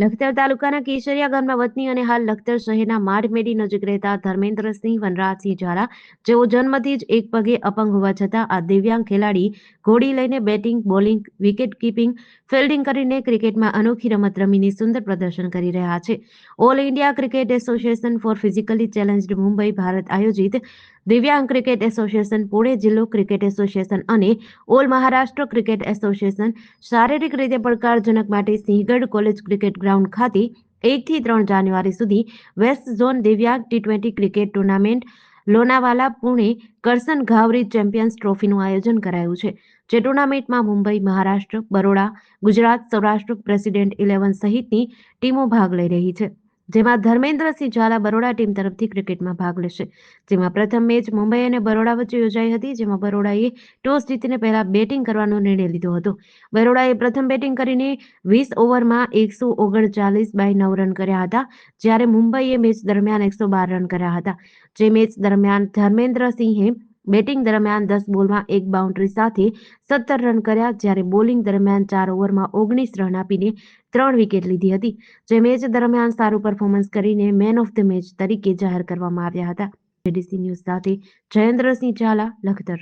લખતર તાલુકાના કેશરિયા ગામના વતની અને હાલ લખતર શહેરના માઢમેડી નજીક રહેતા ધર્મેન્દ્રસિંહ વનરાજસિંહ ઝાલા, જેઓ જન્મથી જ એક પગે અપંગ હોવા છતાં આ દિવ્યાંગ ખેલાડી ઘોડી લઈને batting, bowling, wicket keeping, fielding કરીને ક્રિકેટમાં અનોખી રમત રમીને સુંદર પ્રદર્શન કરી રહ્યા છે. All India cricket association for physically challenged Mumbai Bharat આયોજિત દિવ્યાંગ ક્રિકેટ એસોસિએશન પુણે જિલ્લો ક્રિકેટ એસોસિએશન અને ઓલ મહારાષ્ટ્ર ક્રિકેટ એસોસિએશન શારીરિક રીતે પડકારજનક માટે સિંહગઢ કોલેજ ક્રિકેટ ગ્રાઉન્ડ ખાતે એકથી ત્રણ જાન્યુઆરી સુધી વેસ્ટ ઝોન દિવ્યાંગ T twenty cricket tournament Lonavala Pune Karsan Ghavri champions ટ્રોફીનું આયોજન કરાયું છે. જે ટુર્નામેન્ટમાં મુંબઈ, મહારાષ્ટ્ર, બરોડા, ગુજરાત, સૌરાષ્ટ્ર પ્રેસિડેન્ટ ઇલેવન સહિતની ટીમો ભાગ લઈ રહી છે. જેમાં ધર્મેન્દ્રસિંહ ઝાલા બરોડા ટીમ તરફથી ક્રિકેટમાં ભાગ લેશે. જેમાં પ્રથમ મેચ મુંબઈ અને બરોડા વચ્ચે યોજાઈ હતી, જેમાં બરોડાએ ટોસ જીતીને પહેલા બેટિંગ કરવાનો નિર્ણય લીધો હતો. બરોડાએ પ્રથમ બેટિંગ કરીને વીસ ઓવરમાં એકસો ઓગણચાલીસ બાય નવ રન કર્યા હતા, જ્યારે મુંબઈએ મેચ દરમિયાન એકસો બાર રન કર્યા હતા. જે મેચ દરમિયાન ધર્મેન્દ્રસિંહે બેટિંગ દરમિયાન દસ બોલમાં એક બાઉન્ડ્રી સાથે સત્તર રન કર્યા, જ્યારે બોલિંગ દરમિયાન ચાર ઓવરમાં ઓગણીસ રન આપીને ત્રણ વિકેટ લીધી હતી, જે મેચ દરમિયાન સારું પરફોર્મન્સ કરીને મેન ઓફ ધ મેચ તરીકે જાહેર કરવામાં આવ્યા હતા. જેડીસી ન્યૂઝ સાથે જયેન્દ્રસિંહ ઝાલા, લખતર